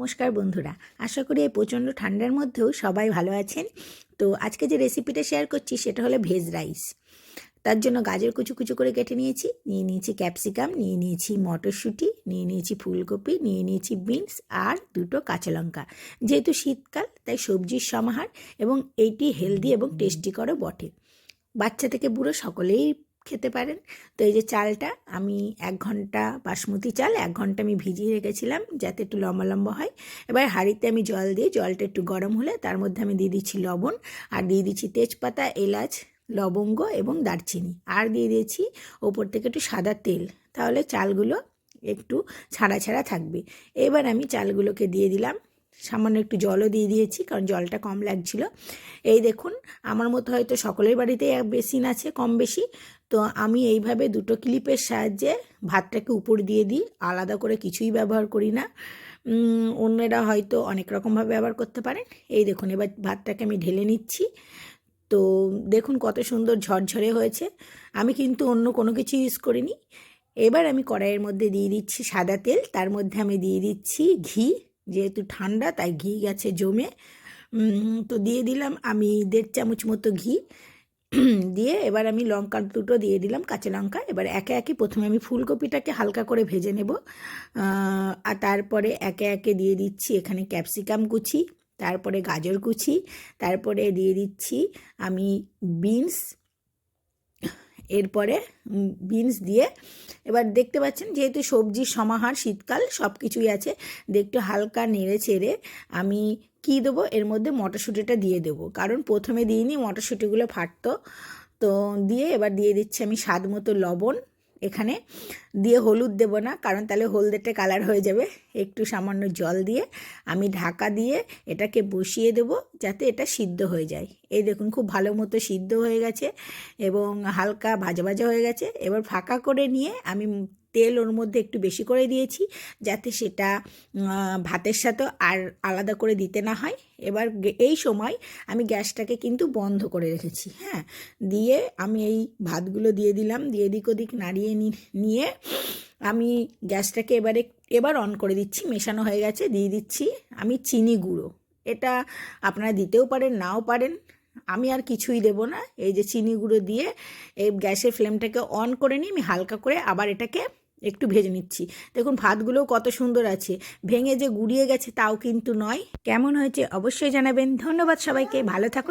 নমস্কার বন্ধুরা। আশা করি এই প্রচণ্ড ঠান্ডার মধ্যেও সবাই ভালো আছেন। তো আজকে যে রেসিপিটা শেয়ার করছি সেটা হলো ভেজ রাইস তার জন্য গাজর কুচু কুচু করে কেটে নিয়েছি। নিয়ে নিয়েছি ক্যাপসিকাম নিয়ে নিয়েছি মটরশুঁটি, নিয়ে নিয়েছি ফুলকপি, নিয়ে নিয়েছি বিনস আর দুটো কাঁচা লঙ্কা। যেহেতু শীতকাল, তাই সবজির সমাহার এবং এইটি হেলদি এবং টেস্টিকরও বটে। বাচ্চা থেকে বুড়ো সকলেই খেতে পারেন। তো এই যে চালটা আমি এক ঘণ্টা বাসমতি চাল, এক ঘণ্টা আমি ভিজিয়ে রেখেছিলাম যাতে একটু লম্বা লম্বা হয়। এবার হাঁড়িতে আমি জল দিয়ে, জলটা একটু গরম হলে তার মধ্যে আমি দিয়ে দিচ্ছি লবণ আর দিয়ে দিচ্ছি তেজপাতা, এলাচ, লবঙ্গ এবং দারচিনি। আর দিয়ে দিয়েছি ওপর থেকে একটু সাদা তেল। তাহলে চালগুলো একটু ছাড়া ছাড়া থাকবে। এবার আমি চালগুলোকে দিয়ে দিলাম। সামান্য একটু জলও দিয়ে দিয়েছি, কারণ জলটা কম লাগছিল। এই দেখুন, আমার মতো হয়তো সকলের বাড়িতে বেসিন আছে কম বেশি। তো আমি এইভাবে দুটো ক্লিপের সাহায্যে ভাতটাকে উপর দিয়ে দিই, আলাদা করে কিছুই ব্যবহার করি না। অন্যরা হয়তো অনেক রকমভাবে ব্যবহার করতে পারেন। এই দেখুন, এবার ভাতটাকে আমি ঢেলে নিচ্ছি। তো দেখুন কত সুন্দর ঝরঝরে হয়েছে। আমি কিন্তু অন্য কোনো কিছু ইউজ করিনি। এবার আমি কড়াইয়ের মধ্যে দিয়ে দিচ্ছি সাদা তেল, তার মধ্যে আমি দিয়ে দিচ্ছি ঘি। যেহেতু ঠান্ডা, তাই ঘি গেছে জমে। তো দিয়ে দিলাম আমি দেড় চামচ মতো ঘি। দিয়ে এবার আমি লঙ্কা দুটো দিয়ে দিলাম কাঁচা লঙ্কা। এবার একে একে প্রথমে আমি ফুলকপিটাকে হালকা করে ভেজে নেব। আর তারপরে একে একে দিয়ে দিচ্ছি এখানে ক্যাপসিকাম কুচি, তারপরে গাজর কুচি, তারপরে দিয়ে দিচ্ছি আমি বিনস এরপরে বিনস দিয়ে, এবার দেখতে পাচ্ছেন যেহেতু সবজির সমাহার শীতকাল সব কিছুই আছে, দেখতে হালকা নেড়ে ছেড়ে আমি কি দেবো? এর মধ্যে মটরশুঁটিটা দিয়ে দেবো। কারণ প্রথমে দিইনি, মটরশুঁটিগুলো ফাটতো। তো দিয়ে এবার দিয়ে দিচ্ছি আমি স্বাদ মতো লবণ। এখানে। দিয়ে হলুদ দেব না, কারণ তাহলে হলদেটে কালার হয়ে যাবে। একটু সামান্য জল দিয়ে আমি ঢাকা দিয়ে এটাকে বসিয়ে দেব, যাতে এটা সিদ্ধ হয়ে যায়। এই দেখুন, খুব ভালো মতো সিদ্ধ হয়ে গেছে এবং হালকা ভাজা ভাজা হয়ে গেছে। এবার ফাঁকা করে নিয়ে আমি তেল ওর মধ্যে একটু বেশি করে দিয়েছি যাতে সেটা ভাতের সাথে আর আলাদা করে দিতে না হয়। এবার এই সময় আমি গ্যাসটাকে কিন্তু বন্ধ করে রেখেছি হ্যাঁ। দিয়ে আমি এই ভাতগুলো দিয়ে দিলাম, দিয়ে দিক ওদিক নাড়িয়ে নিয়ে আমি গ্যাসটাকে এবারে, এবার অন করে দিচ্ছি, মেশানো হয়ে গেছে, দিয়ে দিচ্ছি আমি চিনি গুঁড়ো। এটা আপনারা দিতেও পারেন, নাও পারেন। আমি আর কিছুই দেব না। এই যে চিনি গুঁড়ো দিয়ে এই গ্যাসের ফ্লেমটাকে অন করে নিই আমি হালকা করে আবার এটাকে একটু ভেজে নিচ্ছি। দেখুন, ভাতগুলোও কত সুন্দর আছে। ভেঙে যে গুড়িয়ে গেছে তাও কিন্তু নয়। কেমন হয়েছে অবশ্যই জানাবেন। ধন্যবাদ সবাইকে। ভালো থাকুন